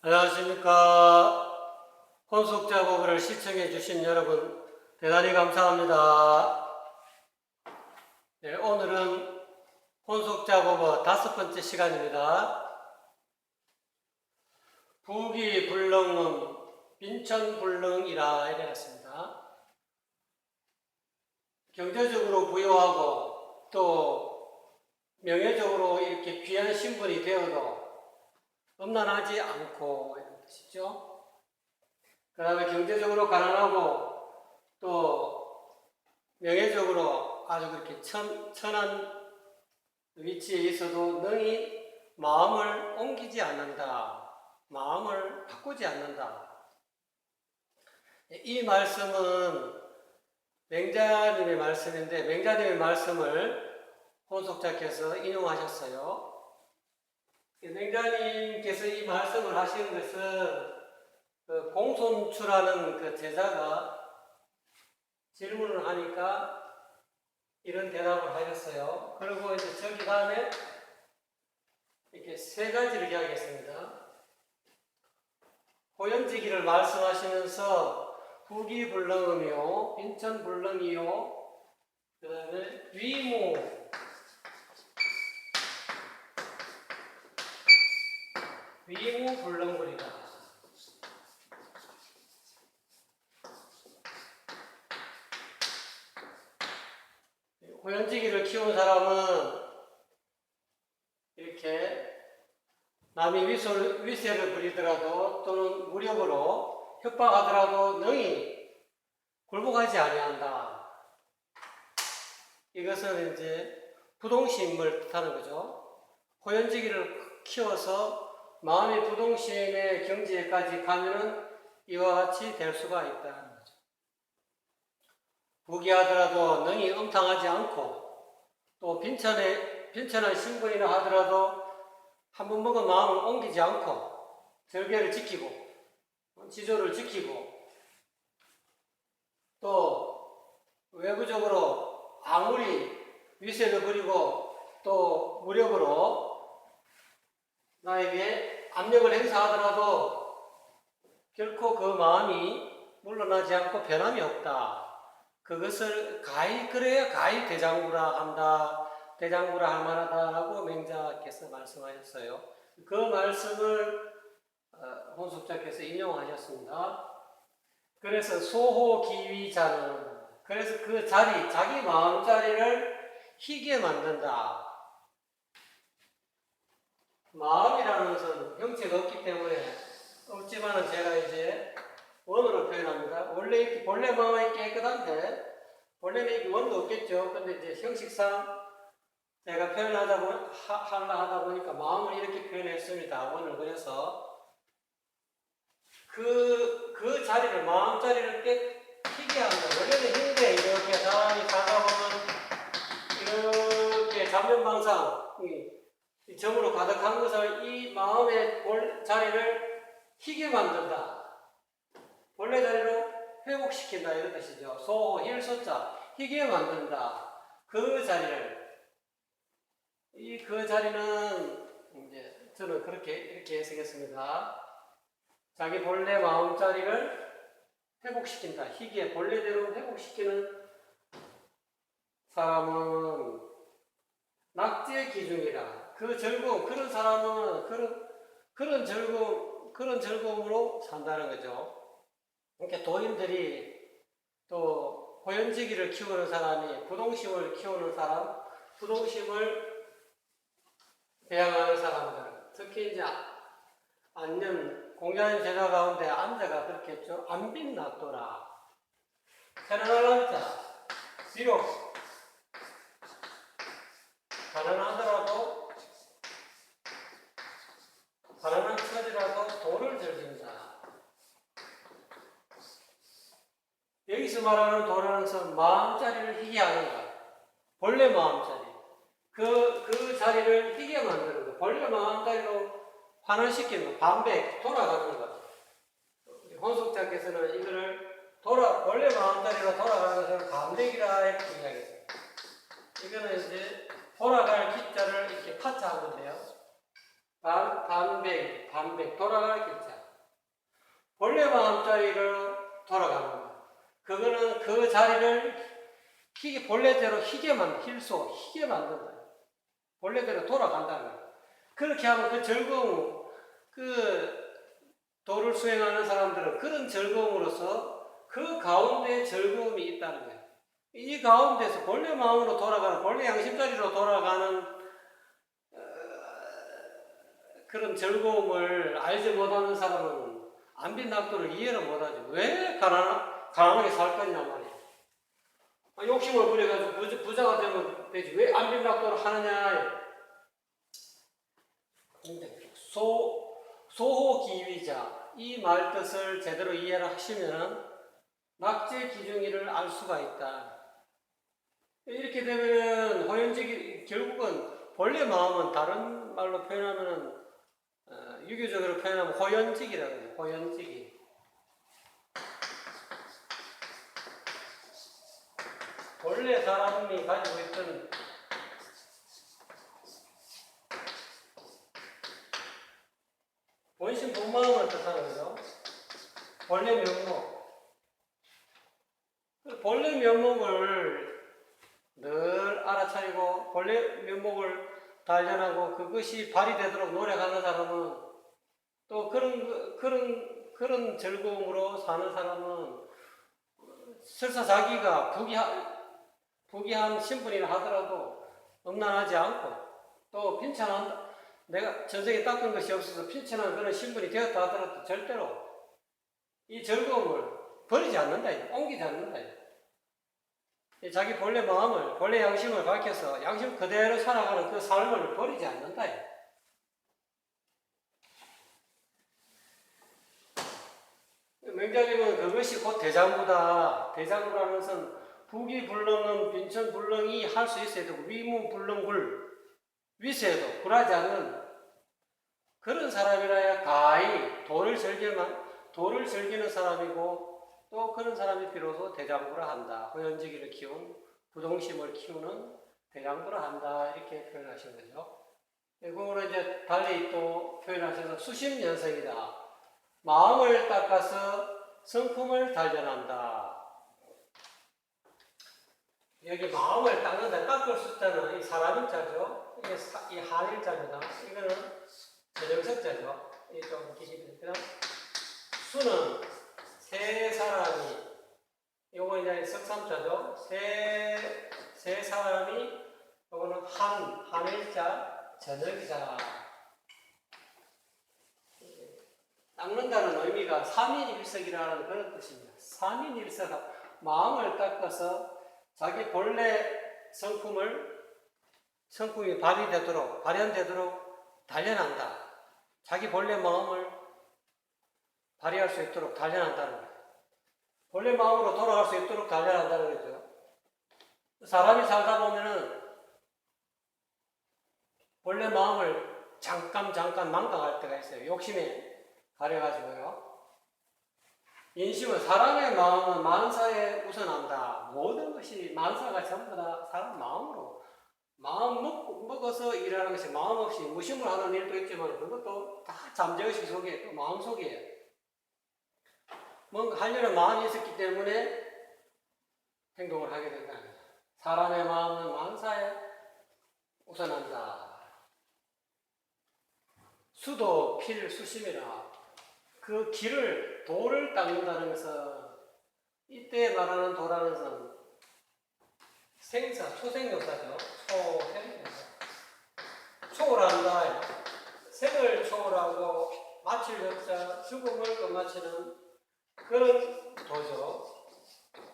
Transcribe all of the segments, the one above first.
안녕하십니까. 혼속작업을 시청해 주신 여러분 대단히 감사합니다. 네, 오늘은 혼속작업의 다섯 번째 시간입니다. 부기 불능은 빈천 불능이라 해드렸습니다. 경제적으로 부유하고 또 명예적으로 이렇게 귀한 신분이 되어도 음란하지 않고 이런 뜻이죠. 그 다음에 경제적으로 가난하고 또 명예적으로 아주 그렇게 천, 천한 위치에 있어도 능히 마음을 옮기지 않는다. 마음을 바꾸지 않는다. 이 말씀은 맹자님의 말씀인데 맹자님의 말씀을 혼속자께서 인용하셨어요. 맹자님께서 이 말씀을 하시는 것은 그 공손추라는 그 제자가 질문을 하니까 이런 대답을 하셨어요. 그리고 이제 저기 다음에 이렇게 세 가지를 이야기했습니다. 호연지기를 말씀하시면서 후기불능이요, 빈천불능이요, 그 다음에 위무, 위무불능물이다. 호연지기를 키운 사람은 이렇게 남이 위설, 위세를 부리더라도 또는 무력으로 협박하더라도 능히 굴복하지 아니한다. 이것은 이제 부동심을 뜻하는 거죠. 호연지기를 키워서 마음의 부동심의 경지에까지 가면은 이와 같이 될 수가 있다는 거죠. 부귀하더라도 능히 음탕하지 않고 또 빈천에 빈천한 신분이나 하더라도 한 번 먹은 마음을 옮기지 않고 절개를 지키고 지조를 지키고 또 외부적으로 아무리 위세를 부리고 또 무력으로 나에게 압력을 행사하더라도 결코 그 마음이 물러나지 않고 변함이 없다. 그것을 가히 그래야 가히 대장부라 한다. 대장부라 할 만하다라고 맹자께서 말씀하셨어요. 그 말씀을 어, 혼속자께서 인용하셨습니다. 그래서 소호기위자는 그래서 그 자리, 자기 마음 자리를 희게 만든다. 마음이라는 것은 형체가 없기 때문에 없지만은 제가 이제 원으로 표현합니다. 원래 이렇게 본래 마음이 깨끗한데 원래는 이게 원도 없겠죠. 근데 이제 형식상 제가 표현하다 보 하, 하려 하다 보니까 마음을 이렇게 표현했습니다. 원을 그려서 그, 그 자리를, 마음 자리를 깨, 희게 한다. 원래는 힘데 이렇게 사람이 가다 보면 이렇게 잡념방상, 이, 이 점으로 가득한 것을 이 마음의 볼 자리를 희게 만든다. 본래 자리로 회복시킨다. 이런 뜻이죠. 소, 힐, 소자. 희게 만든다. 그 자리를. 이 그 자리는 이제 저는 그렇게 이렇게 해석했습니다. 자기 본래 마음 자리를 회복시킨다. 희귀의 본래대로 회복시키는 사람은 낙지의 기준이라. 그 즐거움, 그런 사람은 그런, 그런 즐거움, 그런 즐거움으로 산다는 거죠. 그러니까 도인들이 또 호연지기를 키우는 사람이 부동심을 키우는 사람, 부동심을 배양하는 사람들, 특히 이제 안녕 공연 제자 가운데 앉아가 그렇게 했죠. 안 빛났더라. 편안한 자, 비록 가난하더라도 가난한 처지라도 돌을 즐긴다. 여기서 말하는 도라는 것은 마음자리를 희게 하는 것. 본래 마음자리. 그, 그 자리를 희게 만드는 것. 본래 마음자리로 환원시키는 것. 반백, 돌아가는 것. 혼속자께서는 이거를 돌아, 원래 마음자리로 돌아가는 것을 반백이라 이렇게 이야기했어요. 이거는 이제 돌아갈 기자를 이렇게 파차한 건데요. 반, 반백, 반백, 돌아갈 글자. 본래 마음자리로 돌아가는 거야. 그거는 그 자리를 희게, 본래대로 희게 만, 힐소, 희게 만든다. 본래대로 돌아간다는 거야. 그렇게 하면 그 즐거움, 그 도를 수행하는 사람들은 그런 즐거움으로서 그 가운데 즐거움이 있다는 거예요. 이 가운데서 본래 마음으로 돌아가는, 본래 양심자리로 돌아가는 어, 그런 즐거움을 알지 못하는 사람은 안빈 낙도를 이해를 못하죠. 왜 가난, 가난하게 살 거냐 말이야. 아, 욕심을 부려가지고 부자, 부자 가 되면 되지. 왜 안빈 낙도를 하느냐. 소, 소호기위자 이 말 뜻을 제대로 이해를 하시면은 낙제 기중이를 알 수가 있다. 이렇게 되면은 호연직이 결국은 본래 마음은 다른 말로 표현하면은 어, 유교적으로 표현하면 호연직이라고 해요. 호연직이. 본래 사람이 가지고 있던 본심 본마음을 뜻하는 거죠. 본래 면목. 그 본래 면목을 늘 알아차리고 본래 면목을 단련하고 그것이 발휘되도록 노력하는 사람은 또 그런 그- 그런 그런 즐거움으로 사는 사람은 설사 자기가 부귀한 부귀한 신분이라 하더라도 엄난하지 않고 또 빈찬한 내가 전생에 닦은 것이 없어서 빈찬한 그런 신분이 되었다 하더라도 절대로 이 즐거움을 버리지 않는다, 옮기지 않는다. 이 자기 본래 마음을, 본래 양심을 밝혀서 양심 그대로 살아가는 그 삶을 버리지 않는다. 명자님은 그것이 곧 대장부다. 대장부라는 것은 북이 불렁은 빈천 불렁이 할 수 있어야 되고 위무 불렁불 위세도 굴하지 않는 그런 사람이라야 가히 도를 즐기만 도를 즐기는 사람이고 또 그런 사람이 비로소 대장부라 한다. 호연지기를 키운 부동심을 키우는 대장부라 한다. 이렇게 표현하신 거죠. 이거는 이제 달리 또 표현하셔서 수심연성이다. 마음을 닦아서 성품을 단련한다. 여기 마음을 닦는다. 닦을 숫자는 이 사람일자죠. 이게 사, 이 한일자입니다. 이거는 전형석자죠. 이좀 기시면 수는 세 사람이 요거 이제 석삼자죠. 세, 세 사람이 요거는 한, 한일자, 전역이자 닦는다는 의미가 삼인일석이라는 그런 뜻입니다. 삼인일석, 마음을 닦아서 자기 본래 성품을 성품이 발휘되도록 발현되도록 단련한다. 자기 본래 마음을 발휘할 수 있도록 단련한다는 거예요. 본래 마음으로 돌아갈 수 있도록 단련한다는 거죠. 사람이 살다 보면은 본래 마음을 잠깐 잠깐 망각할 때가 있어요. 욕심에 가려가지고요. 인심은 사람의 마음은 만사에 우선한다. 모든 것이 만사가 전부 다 사람 마음으로 마음 먹, 먹어서 일하는 것이 마음 없이 무심을 하는 일도 있지만 그것도 다 잠재의식 속에 또 마음 속에 뭔가 하려는 마음이 있었기 때문에 행동을 하게 된다. 사람의 마음은 만사에 우선한다. 수도 필 수심이라 그 길을 도를 닦는다는 것은 이때 말하는 도라는 것은 생사 초생용사죠. 초생용사. 초월한다. 생을 초월하고 마칠 역사 죽음을 끝마치는 그런 도죠.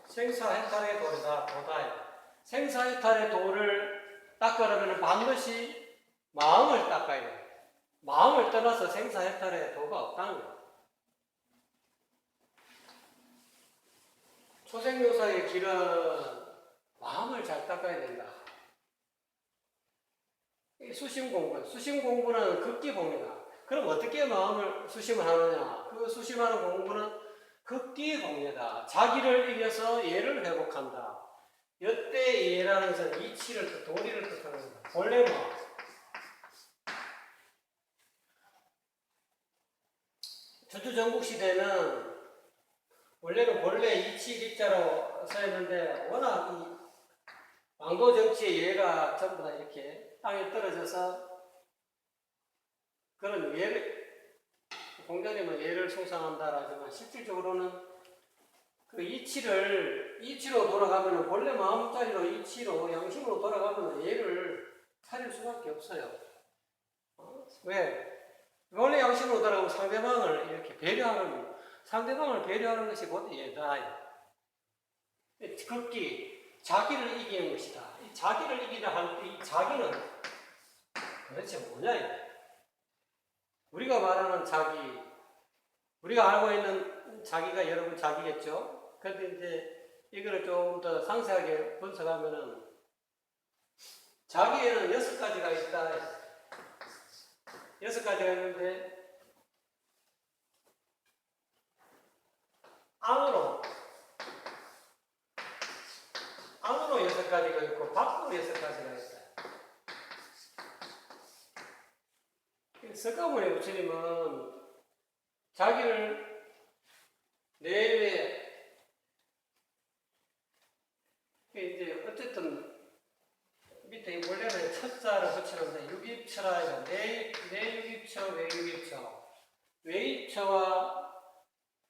생사 해탈의 도리다. 도다. 생사 해탈의 도를 닦으려면 반드시 마음을 닦아야 돼. 마음을 떠나서 생사 해탈의 도가 없다는 거예요. 초생묘사의 길은 마음을 잘 닦아야 된다. 이 수심 공부, 수심 공부는 극기봉이다. 그럼 어떻게 마음을 수심을 하느냐? 그 수심하는 공부는 극기봉이다. 자기를 이겨서 예를 회복한다. 여때 예라는 것은 이치를 뜻, 도리를 뜻하는 겁니다. 본래 마음. 주주 전국 시대는 원래는 본래 이치 일자로 써있는데 워낙 이 왕도 정치의 예가 전부 다 이렇게 땅에 떨어져서 그런 예를 공자님은 예를 숭상한다라지만 실질적으로는 그 이치를 이치로 돌아가면 본래 마음자리로 이치로 양심으로 돌아가면 예를 차릴 수밖에 없어요. 어? 왜? 원래 양심으로 돌아가면 상대방을 이렇게 배려하는 상대방을 배려하는 것이 곧 예다. 극기 자기를 이기는 것이다. 이 자기를 이기라 할 때 이 자기는 도대체 뭐냐? 우리가 말하는 자기, 우리가 알고 있는 자기가 여러분 자기겠죠? 그런데 이제 이거를 좀더 상세하게 분석하면은 자기에는 여섯 가지가 있다. 여섯 가지가 있는데 안으로 안으로 여섯 가지가 있고 밖으로 여섯 가지가 있다. 석가모니 부처님은. 자기를 내외. 이제 어쨌든 밑에 원래는 첫자를 붙이는데 유기처라 내, 내유기처, 외유기처. 외입처와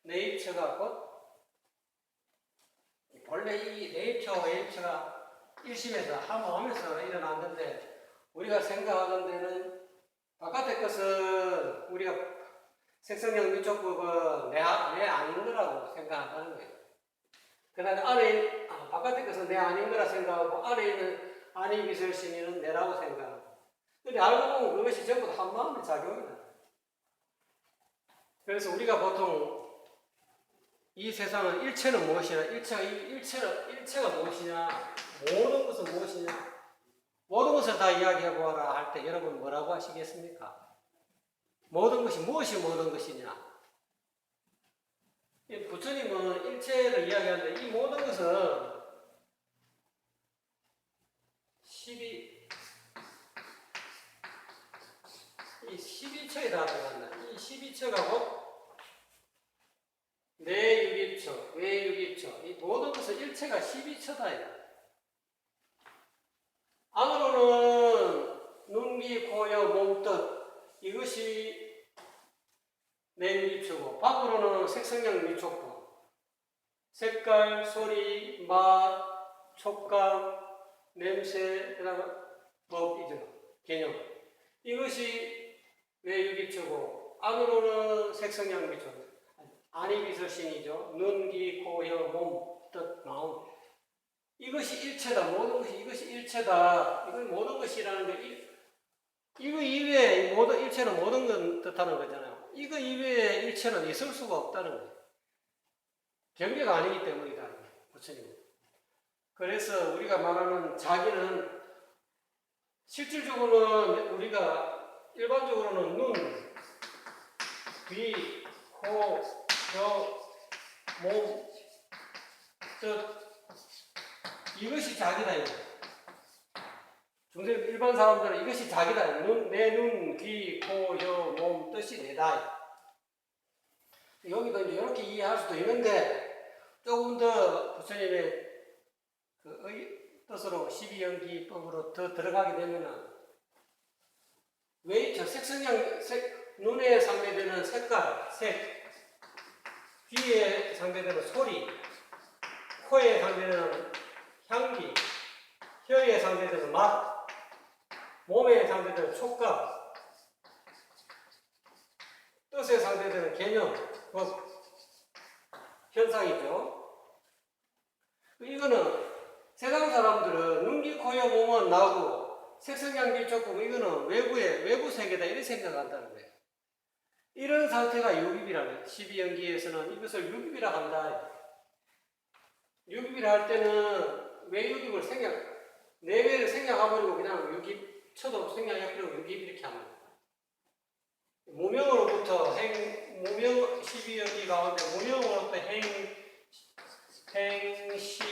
내입처가 곧 원래 이 내입처와 외입처가 일심에서 함호하면서 일어났는데 우리가 생각하는 데는 바깥의 것은 우리가 색성형 미촉법은 내, 아- 내 아닌 거라고 생각한다는 거예요. 그 다음에 안에, 있- 아, 바깥의 것은 내 아닌 거라 생각하고 안에 있는 아니 비설심이는 내라고 생각하고. 근데 알고 보면 그것이 전부 다한 마음의 작용이다. 그래서 우리가 보통 이 세상은 일체는 무엇이냐, 일체가, 일- 일체는, 일체가 무엇이냐, 모든 것은 무엇이냐, 모든 것을 다 이야기해 보아라 할 때 여러분 뭐라고 하시겠습니까? 모든 것이 무엇이 모든 것이냐? 이 부처님은 일체를 이야기하는데 이 모든 것은 12, 이 12처에 다 들어간다. 이 12처가 곧 내유기처, 외유기처, 이 모든 것은 일체가 12처다. 안으로는 눈기, 고여, 몸뜻 이것이 내유기처고 밖으로는 색성형 미촉법 색깔, 소리, 맛, 촉감, 냄새, 그다음에 법이죠 개념. 이것이 외유기처고 안으로는 색성형 미촉 안이비설신이죠. 눈, 귀, 코, 혀, 몸, 뜻, 마음 이것이 일체다. 모든 것이 이것이 일체다. 이건 모든 것이라는 게 이, 이거 이외에 이 모든 일체는 모든 건 뜻하는 거잖아요. 이거 이외에 일체는 있을 수가 없다는 거예요. 경계가 아니기 때문이다. 부처님. 그래서 우리가 말하는 자기는 실질적으로는 우리가 일반적으로는 눈, 귀, 코, 혀, 몸, 뜻, 이것이 자기다. 이거. 중세 일반 사람들은 이것이 자기다. 눈, 내 눈, 귀, 코, 혀, 몸, 뜻이 내다. 여기도 이제 이렇게 이해할 수도 있는데 조금 더 부처님의 그 의, 뜻으로 12연기법으로 더 들어가게 되면은 왜 저 색성형 색, 눈에 상대되는 색깔, 색, 귀에 상대되는 소리, 코에 상대되는 향기, 혀에 상대되는 맛, 몸에 상대되는 촉감, 뜻에 상대되는 개념, 법, 현상이죠. 이거는 세상 사람들은 눈기, 코여, 몸은 나고 색성향기 조금 이거는 외부의 외부 세계다 이렇게 생각한다는 거예요. 이런 상태가 유입이라는 12연기에서는 이것을 유입이라 한다. 유입이라 할 때는 외유입을 생각, 내외를 생각해버리고 그냥 유입, 쳐도 생각해버리고 유입 이렇게 하면 돼요. 무명으로부터 행, 무명 12연기 가운데 무명으로부터 행, 행시,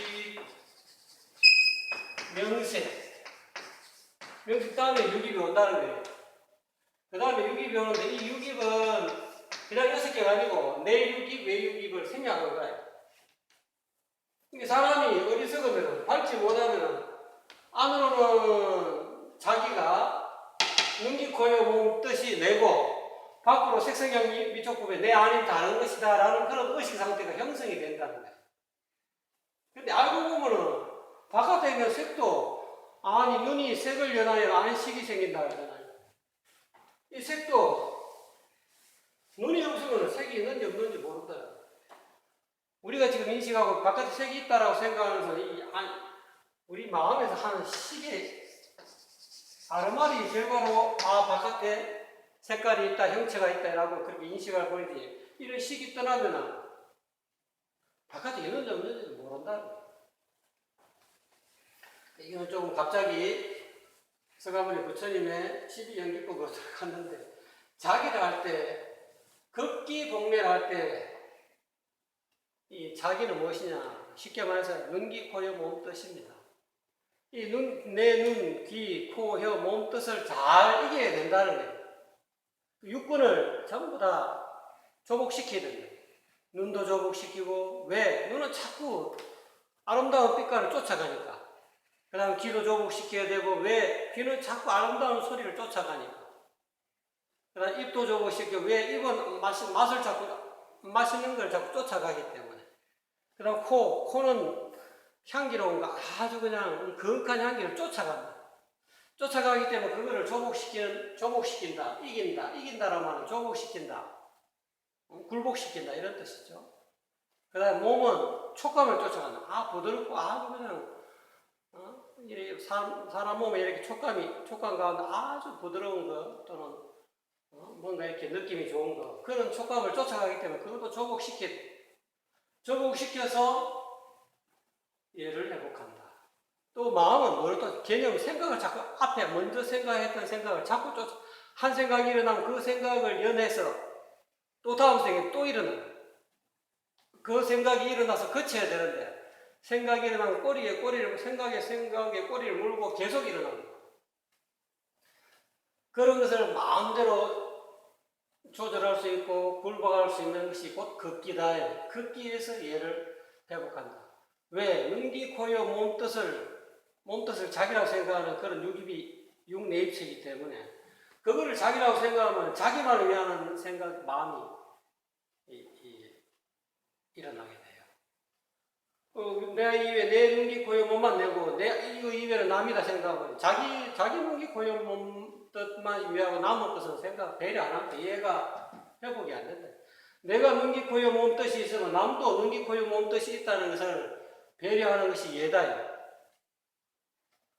명세. 명세 다음에 유입이 온다는 거예요. 그 다음에 유입이 오는데 이 유입은 그냥 여섯 개가 아니고 내육입, 외육입을 생략한 거야. 사람이 어리석으면 밟지 못하면 안으로는 자기가 눈기 코여 몸 뜻이 내고 밖으로 색성형 미촉법에 내 안이 다른 것이다 라는 그런 의식 상태가 형성이 된다는 거야. 근데 알고 보면은 바깥에 있는 색도 아니 눈이 색을 연하여 안식이 생긴다 그러잖아요. 이 색도 눈이 없으면 색이 있는지 없는지 모른다. 우리가 지금 인식하고 바깥에 색이 있다라고 생각하면서 이 안, 우리 마음에서 하는 식의 아르마리 결과로 아 바깥에 색깔이 있다, 형체가 있다라고 그렇게 인식할 보이지 이런 식이 떠나면은 바깥에 있는지 없는지 모른다. 이건 좀 갑자기 서가모니 부처님의 12연기법으로 들어갔는데 자기를 할때 극기 복례를 할때 이 자기는 무엇이냐 쉽게 말해서 눈기 코여 몸 뜻입니다. 이 눈, 내 눈, 귀, 코, 혀, 몸 뜻을 잘 이겨야 된다는 거예요. 육군을 전부 다 조복시켜야. 눈도 조복시키고 왜? 눈은 자꾸 아름다운 빛깔을 쫓아가니까. 그 다음 귀도 조복시켜야 되고 왜? 귀는 자꾸 아름다운 소리를 쫓아가니까. 그 다음 입도 조복시키고 왜? 입은 맛, 맛을 자꾸 맛있는 걸 자꾸 쫓아가기 때문에. 그 다음 코, 코는 향기로운 거 아주 그냥 거룩한 향기를 쫓아간다. 쫓아가기 때문에 그거를 조복시키는, 조복시킨다, 이긴다, 이긴다라고 하면 조복시킨다, 어, 굴복시킨다 이런 뜻이죠. 그 다음에 몸은 촉감을 쫓아간다. 아, 부드럽고 아주 그냥 어? 이렇게 사람, 사람 몸에 이렇게 촉감이, 촉감 가운데 아주 부드러운 거 또는 어? 뭔가 이렇게 느낌이 좋은 거 그런 촉감을 쫓아가기 때문에 그것도 조복시키 조복시켜서 얘를 회복한다. 또 마음은 뭐를 또 개념 생각을 자꾸 앞에 먼저 생각했던 생각을 자꾸 쫓아 한 생각이 일어나면 그 생각을 연해서 또 다음 생에 또 일어나. 그 생각이 일어나서 거쳐야 되는데 생각이 일어나면 꼬리에 꼬리를 생각에 생각에 꼬리를 물고 계속 일어납니다. 그런 것을 마음대로 조절할 수 있고 굴복할 수 있는 것이 곧 극기다. 극기에서 얘를 회복한다. 왜? 눈기, 코여, 몸 뜻을, 몸 뜻을 자기라고 생각하는 그런 육입이, 육내입체이기 때문에, 그거를 자기라고 생각하면 자기만을 위하는 생각, 마음이 이, 이, 일어나게 돼요. 어, 내 입에 내 눈기, 코여, 몸만 내고, 내 이거 입에는 남이다 생각하고, 자기, 자기 눈기, 코여, 몸 뜻만 위하고 남은 것은 생각, 배려 안 하고, 얘가 회복이 안 된다. 내가 눈기, 코여, 몸 뜻이 있으면 남도 눈기, 코여, 몸 뜻이 있다는 것을 배려하는 것이 예다예요.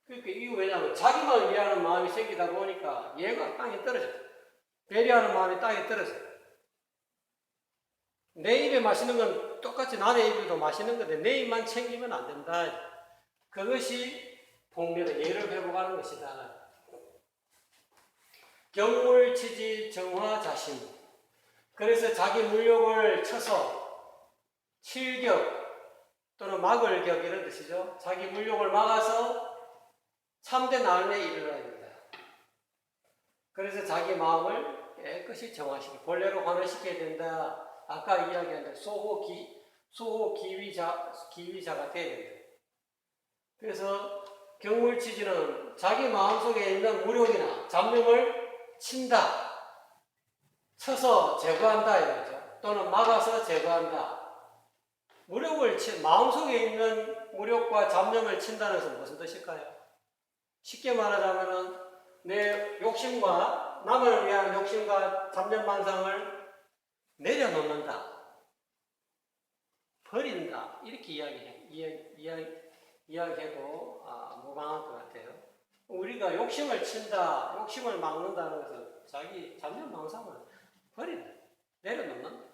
그러니까 이거 왜냐하면 자기만 위하는 마음이 생기다 보니까 얘가 땅에 떨어져요. 배려하는 마음이 땅에 떨어져요. 내 입에 마시는 건 똑같이 남의 입에도 마시는 건데 내 입만 챙기면 안 된다. 그것이 복례의 예를 회복하는 것이다. 경물치지 정화 자신. 그래서 자기 물욕을 쳐서 칠격 또는 막을 격 이런 뜻이죠. 자기 물욕을 막아서 참된 이르러야 됩니다. 그래서 자기 마음을 깨끗이 정화시키, 본래로 관화시켜야 된다. 아까 이야기한 대로 소호 기, 소호 기위자, 기위자가 돼야 된다. 그래서 경물치지는 자기 마음속에 있는 무력이나 잡념을 친다. 쳐서 제거한다 이거죠. 또는 막아서 제거한다. 무력을 치, 마음속에 있는 무력과 잡념을 친다는 것은 무슨 뜻일까요? 쉽게 말하자면은 내 욕심과 남을 위한 욕심과 잡념 만상을 내려놓는다. 버린다. 이렇게 이야기, 이야기, 이야기해도 아, 무방할 것 같아요. 우리가 욕심을 친다, 욕심을 막는다는 것은 자기 잡념 망상을 버린다. 내려놓는다.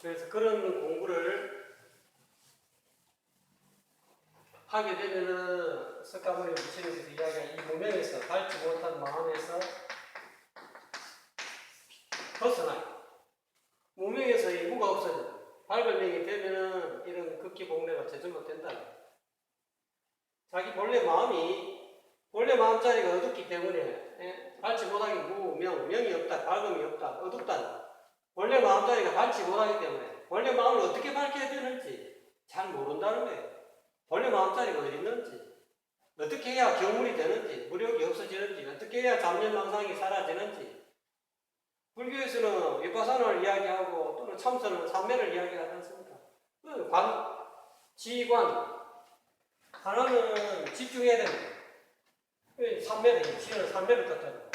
그래서 그런 공부를 하게 되면은 석가모니 부처님께서 이야기한 이 무명에서 밟지 못한 마음에서 벗어나요. 무명에서 이 무가 없어져. 발걸명이 되면은 이런 극기 복례가 제절로 된다. 자기 본래 마음이 본래 마음자리가 어둡기 때문에 예? 밟지 못하게 무명, 명이 없다, 밝음이 없다, 어둡다. 원래 마음자리가 밟지 못하기 때문에 원래 마음을 어떻게 밝혀야 되는지 잘 모른다는 거예요. 원래 마음자리가 어디 있는지 어떻게 해야 경물이 되는지 무력이 없어지는지 어떻게 해야 잡념망상이 사라지는지 불교에서는 위파산을 이야기하고 또는 참선은 삼매를 이야기하지 않습니까? 그 관, 지관 하나는 집중해야 됩니다. 그 삼매를 지는 삼매를 뜻하죠.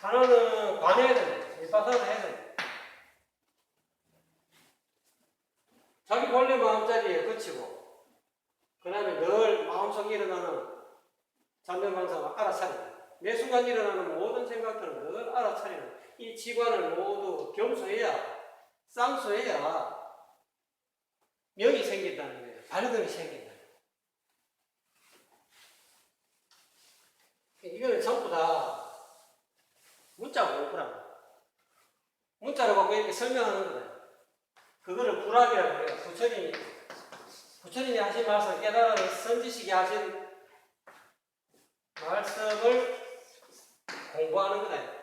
하나는 관해야 됩니다. 위파산을 해야 됩니다. 자기 본래 마음자리에 그치고 그 다음에 늘 마음속에 일어나는 잠념망상을 알아차리는 매 순간 일어나는 모든 생각들을 늘 알아차리는 이 지관을 모두 겸수해야 쌍수해야 명이 생긴다는 거예요. 발음이 생긴다. 이거는 전부 다 문자 공부라. 문자로 갖고 이렇게 설명하는 거예요. 그거를 불학이라고 해요. 부처님이 부처님이 하신 말씀 깨달은 선지식이 하신 말씀을 공부하는 거다.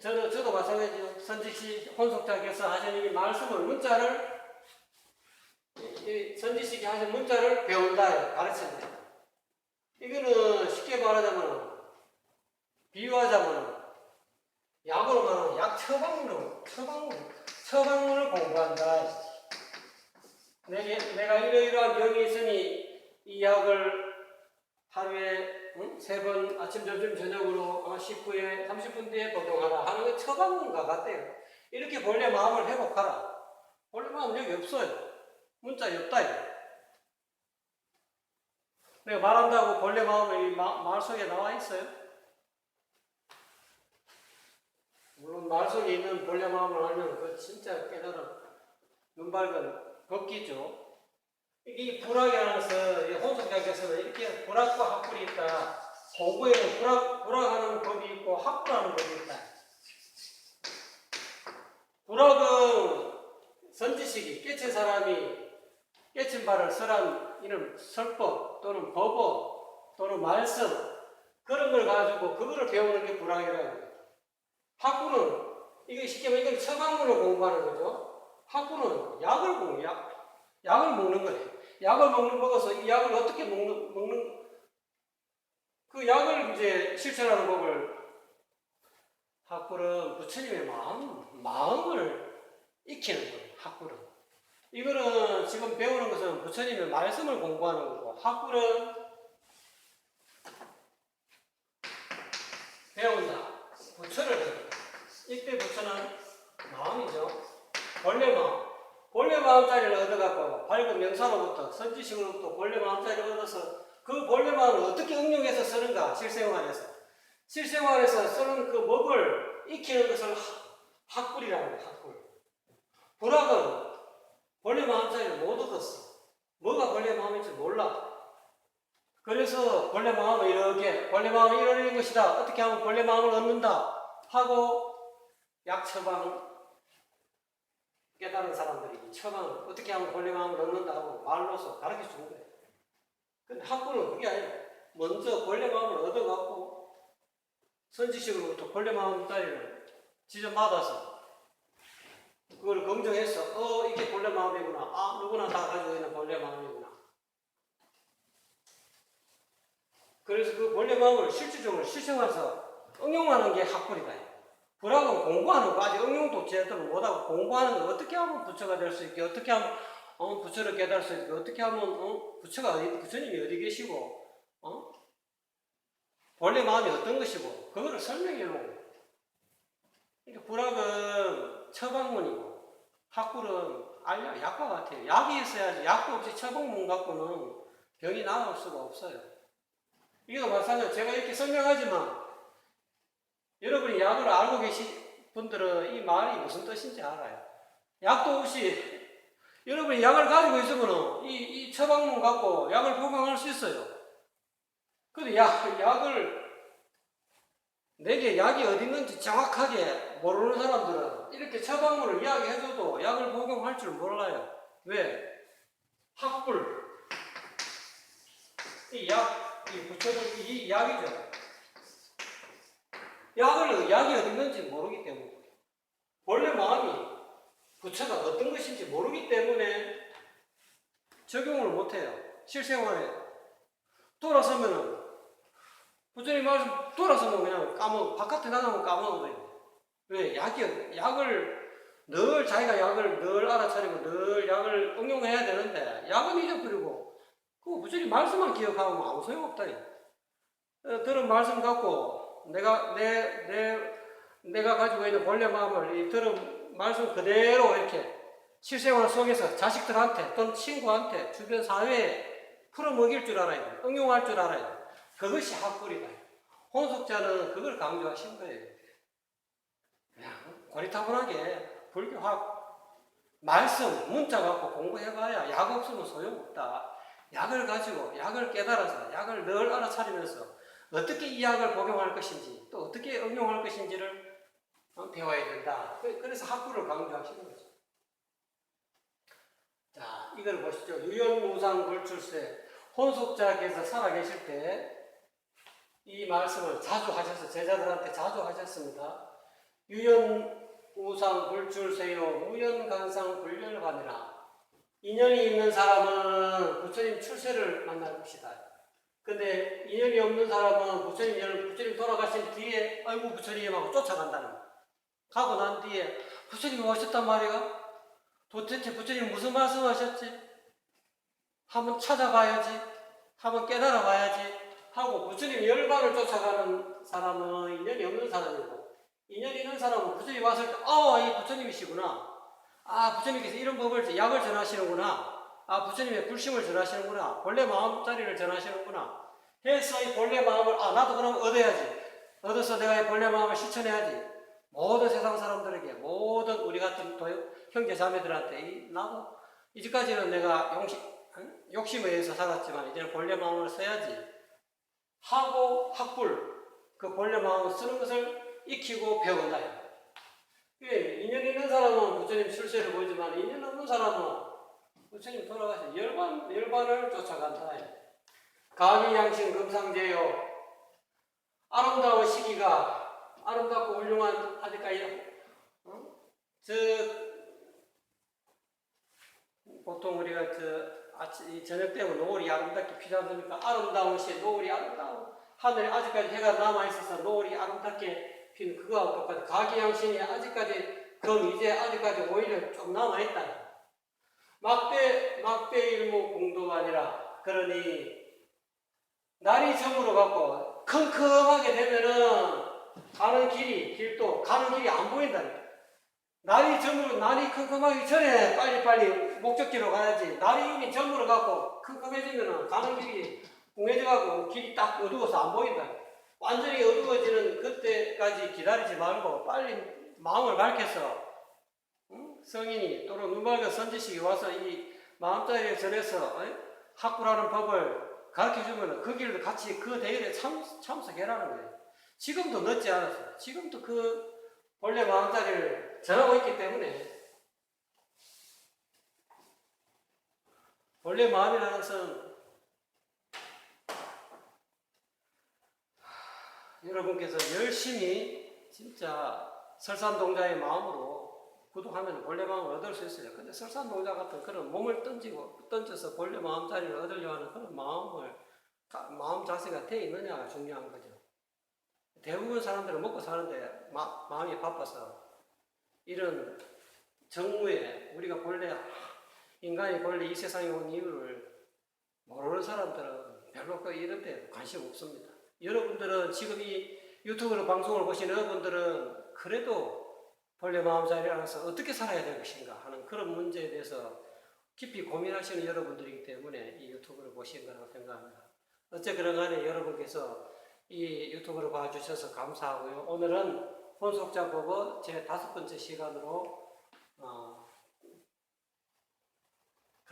저도 저도 마찬가지죠. 선지식 혼속자께서 하신 이 말씀을 문자를 이, 이 선지식이 하신 문자를 배운다, 가르친다. 이거는 쉽게 말하자면 비유하자면 약으로 말하면 약 처방으로 처방으로 처방문을 공부한다. 내게, 내가 이러이러한 병이 있으니 이 약을 하루에 응? 세번 아침, 점심, 저녁으로 어, 10분에 30분 뒤에 복용하라 하는 게 처방문과 같대요. 이렇게 본래 마음을 회복하라. 본래 마음 여기 없어요. 문자 없다 이거. 내가 말한다고 본래 마음이 말 속에 나와 있어요? 물론 말 속에 있는 본래 마음을 알면 그 진짜 깨달은 눈 밝은 걷기죠. 이 불학에 안에서 혼속자께서는 이렇게 불학과 학불이 있다. 공부에는 불학, 불학하는 법이 있고 학불하는 법이 있다. 불학은 선지식이 깨친 사람이 깨친 바를 설한 이런 설법 또는 법어 또는 말씀 그런 걸 가지고 그거를 배우는 게 불학이라고 해요. 학부는 이게 쉽게 말하면 이건 처방문을 공부하는 거죠. 학부는 약을 공부, 약, 약을 먹는 거예요. 약을 먹는 먹어서 이 약을 어떻게 먹는 먹는 그 약을 이제 실천하는 법을 학부는 부처님의 마음 마음을 익히는 거예요. 학부는 이거는 지금 배우는 것은 부처님의 말씀을 공부하는 거고 학부는 배운다. 부처를 배운다. 이때 부처는 마음이죠. 본래 마음. 본래 마음자리를 얻어갖고 밝은 명사로부터 선지식으로부터 본래 마음자리를 얻어서 그 본래 마음을 어떻게 응용해서 쓰는가 실생활에서 실생활에서 쓰는 그 법을 익히는 것을 학불이라고 해요 학불 불학은 본래 마음자리를 못 얻었어 뭐가 본래 마음인지 몰라 그래서 본래 마음을 이렇게 본래 마음이 이러는 것이다 어떻게 하면 본래 마음을 얻는다 하고 약 처방 깨달은 사람들이 이 처방을 어떻게 하면 본래 마음을 얻는다 하고 말로서 가르쳐 주는 거예요. 근데 학부는 그게 아니에요. 먼저 본래 마음을 얻어갖고 선지식으로부터 본래 마음 자리를 지적받아서 그걸 긍정해서 어 이게 본래 마음이구나. 아 누구나 다 가지고 있는 본래 마음이구나. 그래서 그 본래 마음을 실질적으로 실생활에서 응용하는 게 학불이다. 불학은 공부하는 거 아직 응용도 제대로 못하고 공부하는 거 어떻게 하면 부처가 될 수 있게 어떻게 하면 어, 부처를 깨달을 수 있게 어떻게 하면 어, 부처가 어디 부처님이 어디 계시고 어? 본래 마음이 어떤 것이고 그거를 설명해 놓은 그러니까 불학은 처방문이고 학불은 알약 약과 같아요 약이 있어야지 약도 없이 처방문 갖고는 병이 나을 수가 없어요 이거 마찬가지로 제가 이렇게 설명하지만 여러분이 약을 알고 계신 분들은 이 말이 무슨 뜻인지 알아요. 약도 없이 여러분이 약을 가지고 있으면 이, 이 처방문 갖고 약을 복용할 수 있어요. 근데 약, 약을 내게 약이 어디 있는지 정확하게 모르는 사람들은 이렇게 처방문을 이야기해줘도 약을 복용할 줄 몰라요. 왜? 학불. 이 약, 이 부처들, 이 약이죠. 약을 약이 어디 있는지 모르기 때문에 본래 마음이 부처가 어떤 것인지 모르기 때문에 적용을 못해요. 실생활에 돌아서면은 부처님 말씀 돌아서면 그냥 까먹 바깥에 나가면 까먹어버려요. 왜 약이 약을 늘 자기가 약을 늘 알아차리고 늘 약을 응용해야 되는데 약은 잊어버리고 그 부처님 말씀만 기억하면 아무 소용없다. 어, 들은 말씀 갖고 내가 내, 내 내가 가지고 있는 본래 마음을 이 들은 말씀 그대로 이렇게 실생활 속에서 자식들한테 또는 친구한테 주변 사회에 풀어먹일 줄 알아야 돼. 응용할 줄 알아야 돼. 그것이 학불이다. 혼속자는 그걸 강조하신 거예요. 고리타분하게 불교학 말씀 문자 갖고 공부해봐야 약 없으면 소용없다. 약을 가지고 약을 깨달아서 약을 늘 알아차리면서 어떻게 이 약을 복용할 것인지 또 어떻게 응용할 것인지를 어, 배워야 된다. 그- 그래서 학부를 강조하시는 거죠. 자, 이걸 보시죠. 유연무상 불출세 혼속자께서 살아계실 때 이 말씀을 자주 하셔서 제자들한테 자주 하셨습니다. 유연 우상 불출세요 무연 간상 불멸반이라 인연이 있는 사람은 부처님 출세를 만날 것이다. 근데 인연이 없는 사람은 부처님, 열- 부처님 돌아가신 뒤에 아이고 부처님하고 쫓아간다는. 가고 난 뒤에 부처님이 오셨단 말이야. 도대체 부처님 무슨 말씀하셨지? 한번 찾아봐야지. 한번 깨달아 봐야지. 하고 부처님 열반을 쫓아가는 사람은 인연이 없는 사람이고 인연이 있는 사람은 부처님 왔을 때, 어, 이 부처님이시구나. 아, 부처님께서 이런 법을, 약을 전하시는구나. 아, 부처님의 불심을 전하시는구나. 본래 마음자리를 전하시는구나. 해서 이 본래 마음을, 아, 나도 그럼 얻어야지. 얻어서 내가 이 본래 마음을 실천해야지. 모든 세상 사람들에게, 모든 우리 같은 도, 형제 자매들한테, 이, 나도 이제까지는 내가 응? 욕심에 의해서 살았지만, 이제는 본래 마음을 써야지. 하고 학불, 그 본래 마음을 쓰는 것을 익히고 배운다. 예, 인연 있는 사람은 부처님 출세를 보지만 인연 없는 사람은 부처님 돌아가신 열반, 열반을 쫓아간다. 가미양신 금상제요. 아름다운 시기가 아름답고 훌륭한 아직까지 어? 저 보통 우리가 저 아침 이 저녁 되면 노을이 아름답게 피지 않습니까? 아름다운 시 노을이 아름다운 하늘에 아직까지 해가 남아 있어서 노을이 아름답게 피는 그거하고 똑같아. 가기양신이 아직까지 그럼 이제 아직까지 오히려 좀 남아 있다. 막대 막대 일모 공도가 아니라 그러니 날이 저물어 갖고 컴컴하게 되면은 가는 길이 길도 가는 길이 안 보인다. 날이 저물 날이 컴컴하기 전에 빨리빨리 목적지로 가야지. 날이 이미 저물어 갖고 컴컴해지면은 가는 길이 공해져 갖고 길이 딱 어두워서 안 보인다. 완전히 어두워지는 그때까지 기다리지 말고 빨리 마음을 밝혀서 응? 성인이 또는 눈맑은 선지식이 와서 이 마음자리에 전해서? 학구라는 법을 가르쳐주면 그 길을 같이 그 대회에 참, 참석해라는 거예요. 지금도 늦지 않았어요. 지금도 그 본래 마음자리를 전하고 있기 때문에 본래 마음이라는 것은 여러분께서 열심히 진짜 설산동자의 마음으로 구독하면 본래 마음을 얻을 수 있어요. 근데 설산동자 같은 그런 몸을 던지고 던져서 본래 마음 자리를 얻으려 하는 그런 마음을 가- 마음 자세가 돼 있느냐가 중요한 거죠. 대부분 사람들은 먹고 사는데 마, 마음이 바빠서 이런 정무에 우리가 본래 인간이 본래 이 세상에 온 이유를 모르는 사람들은 별로 그 이런 데 관심 없습니다. 여러분들은 지금 이 유튜브로 방송을 보시는 여러분들은 그래도 본래 마음자리 안에서 어떻게 살아야 될 것인가 하는 그런 문제에 대해서 깊이 고민하시는 여러분들이기 때문에 이 유튜브를 보신 거라고 생각합니다. 어쨌거나 간에 여러분께서 이 유튜브를 봐주셔서 감사하고요. 오늘은 혼속자법의 제 다섯 번째 시간으로 어,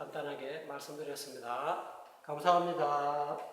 간단하게 말씀드렸습니다. 감사합니다.